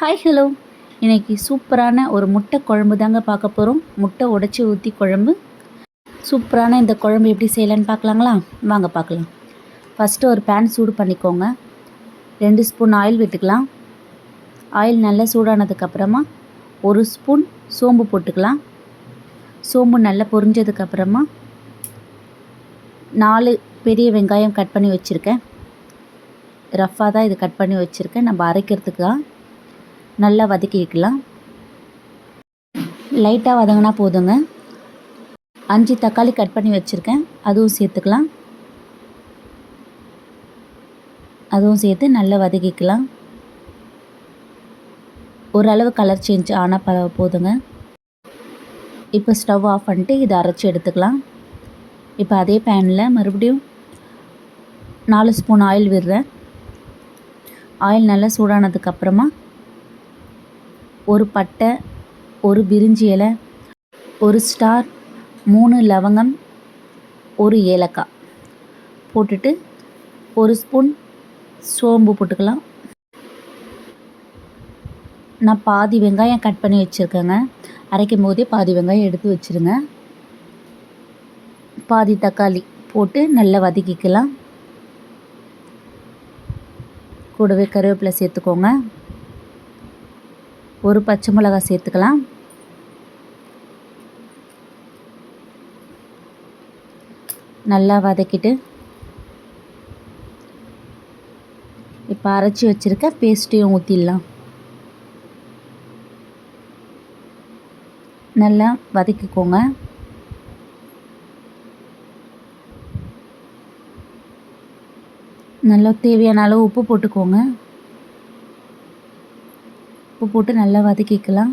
Hi hello இன்றைக்கி சூப்பரான ஒரு முட்டை குழம்பு தாங்க பார்க்க போகிறோம் முட்டை உடச்சி ஊற்றி குழம்பு. சூப்பரான இந்த குழம்பு எப்படி செய்யலான்னு பார்க்கலாங்களா? வாங்க பார்க்கலாம். ஃபஸ்ட்டு ஒரு பேன் சூடு பண்ணிக்கோங்க. ரெண்டு ஸ்பூன் ஆயில் விட்டுக்கலாம். ஆயில் நல்லா சூடானதுக்கப்புறமா ஒரு ஸ்பூன் சோம்பு போட்டுக்கலாம். சோம்பு நல்லா பொரிஞ்சதுக்கப்புறமா நாலு பெரிய வெங்காயம் கட் பண்ணி வச்சுருக்கேன். ரஃப்பாக தான் இது கட் பண்ணி வச்சுருக்கேன். நம்ம அரைக்கிறதுக்கு தான் நல்லா வதக்கிக்கலாம் லைட்டாக வதங்கினா போதுங்க. அஞ்சு தக்காளி கட் பண்ணி வச்சுருக்கேன். அதுவும் சேர்த்துக்கலாம். அதுவும் சேர்த்து நல்லா வதக்கிக்கலாம். ஓரளவு கலர் சேஞ்ச் ஆனால் ப போதுங்க. இப்போ ஸ்டவ் ஆஃப் பண்ணிட்டு இதை அரைச்சி எடுத்துக்கலாம். இப்போ அதே பேனில் மறுபடியும் நாலு ஸ்பூன் ஆயில் விடுறேன். ஆயில் நல்லா சூடானதுக்கப்புறமா ஒரு பட்டை ஒரு பிரிஞ்சி இலை ஒரு ஸ்டார் மூணு லவங்கம் ஒரு ஏலக்காய். போட்டுட்டு ஒரு ஸ்பூன் சோம்பு போட்டுக்கலாம். நான் பாதி வெங்காயம் கட் பண்ணி வச்சுருக்கேங்க. அரைக்கும் போதே பாதி வெங்காயம் எடுத்து வச்சுருங்க. பாதி தக்காளி போட்டு நல்லா வதக்கிக்கலாம். கூடவே கருவேப்பிலை சேர்த்துக்கோங்க. ஒரு பச்சை மிளகாய் சேர்த்துக்கலாம். நல்லா வதக்கிட்டு இப்போ அரைச்சி வச்சுருக்க பேஸ்ட்டையும் ஊற்றிடலாம் நல்லா வதக்கிக்கோங்க. நல்லா தேவையான அளவு உப்பு போட்டுக்கோங்க. உப்பு போட்டு நல்லா வதக்கிக்கலாம்.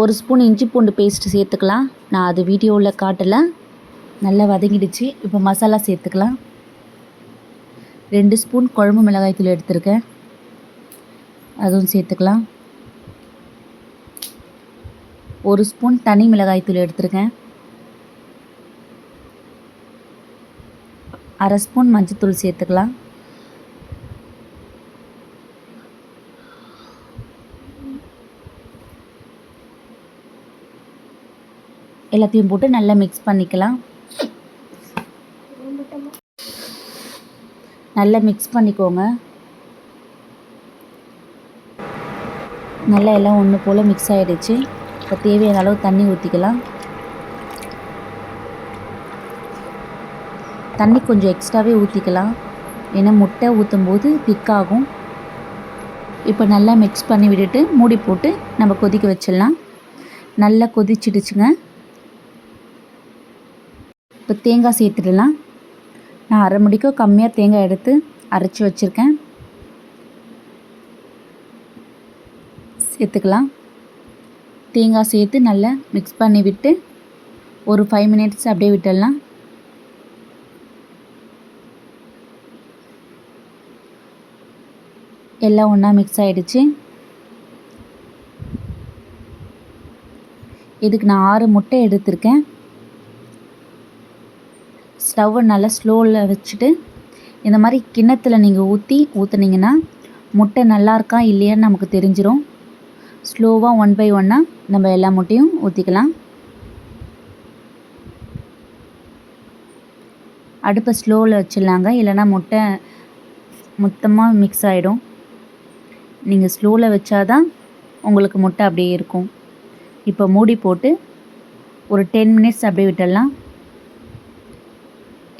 ஒரு ஸ்பூன் இஞ்சி பூண்டு பேஸ்ட்டு சேர்த்துக்கலாம். நான் அது வீடியோவில் காட்டலை. நல்லா வதங்கிடுச்சு. இப்போ மசாலா சேர்த்துக்கலாம். ரெண்டு ஸ்பூன் குழம்பு மிளகாய் தூள் எடுத்திருக்கேன். அதுவும் சேர்த்துக்கலாம். ஒரு ஸ்பூன் தனி மிளகாய் தூள் எடுத்திருக்கேன். அரை ஸ்பூன் மஞ்சத்தூள் சேர்த்துக்கலாம். எல்லாத்தையும் போட்டு நல்லா மிக்ஸ் பண்ணிக்கலாம். நல்லா மிக்ஸ் பண்ணிக்கோங்க. நல்லா எல்லாம் ஒன்று போல் மிக்ஸ் ஆகிடுச்சு இப்போ தேவையான அளவு தண்ணி ஊற்றிக்கலாம் தண்ணி கொஞ்சம் எக்ஸ்ட்ராவே ஊற்றிக்கலாம் ஏன்னா முட்டை ஊற்றும் போது திக்காகும் இப்போ நல்லா மிக்ஸ் பண்ணி விட்டுட்டு மூடி போட்டு நம்ம கொதிக்க வச்சிடலாம். நல்லா கொதிச்சிடுச்சுங்க. இப்போ தேங்காய் சேர்த்துடலாம். நான் அரை மணிக்கும் கம்மியாக தேங்காய் எடுத்து அரைச்சி வச்சுருக்கேன். சேர்த்துக்கலாம். தேங்காய் சேர்த்து நல்லா மிக்ஸ் பண்ணி விட்டு ஒரு ஃபைவ் மினிட்ஸ் அப்படியே விட்டுடலாம். எல்லாம் ஒன்றா மிக்ஸ் ஆகிடுச்சு இதுக்கு நான் ஆறு முட்டை எடுத்திருக்கேன். ஸ்டவ்வை நல்லா ஸ்லோவில் வச்சுட்டு இந்த மாதிரி கிண்ணத்தில் நீங்கள் ஊற்றி ஊற்றுனீங்கன்னா முட்டை நல்லா இருக்கா இல்லையான்னு நமக்கு தெரிஞ்சிடும் ஸ்லோவாக ஒன் பை ஒன்னாக நம்ம எல்லா முட்டையும் ஊற்றிக்கலாம் அடுப்பை ஸ்லோவில் வச்சிடலாங்க. இல்லைனா முட்டை மொத்தமாக மிக்ஸ் ஆகிடும் நீங்கள் ஸ்லோவில் வச்சாதான் உங்களுக்கு முட்டை அப்படியே இருக்கும். இப்போ மூடி போட்டு ஒரு டென் மினிட்ஸ் அப்படியே விட்டுடலாம்.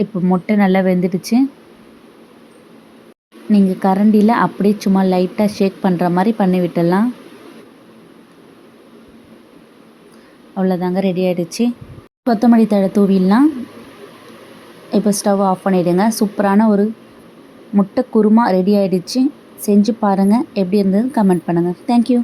இப்போ முட்டை நல்லா வெந்துடுச்சு. நீங்கள் கரண்டியில் அப்படியே சும்மா லைட்டாக ஷேக் பண்ணுற மாதிரி பண்ணி விட்டுடலாம். அவ்வளோதாங்க ரெடி ஆகிடுச்சு கொத்தமல்லி தழை தூவிடலாம். இப்போ ஸ்டவ் ஆஃப் பண்ணிவிடுங்க சூப்பரான ஒரு முட்டை குருமா ரெடி ஆகிடுச்சு செஞ்சு பாருங்கள் எப்படி இருந்ததுன்னு கமெண்ட் பண்ணுங்கள் தேங்க்யூ